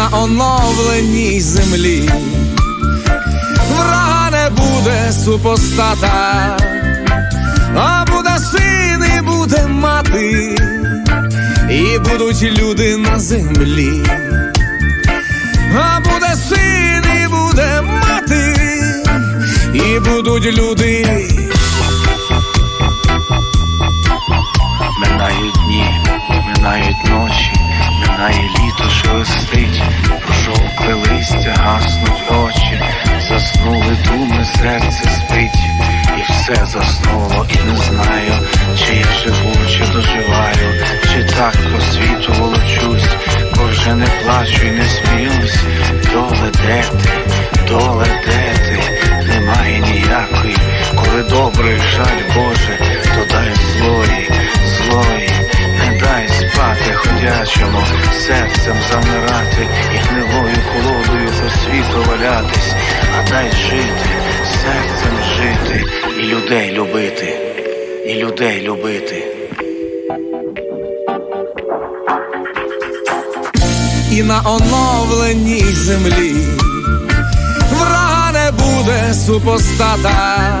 на оновленій землі врага не буде супостата, а буде син і буде мати, і будуть люди на землі. А буде син і буде мати, і будуть люди. Минають дні, минають ночі, минає літо, пожовкле листя, гаснуть очі, заснули думи, серце спить, і все заснуло, і не знаю, чи я живу, чи доживаю, чи так по світу волочусь, бо вже не плачу і не сміюсь, доле де ходячому, серцем замирати і гнилою колодою по світу валятись, а дай жити, серцем жити, і людей любити, і людей любити. і на оновленій землі врага не буде супостата,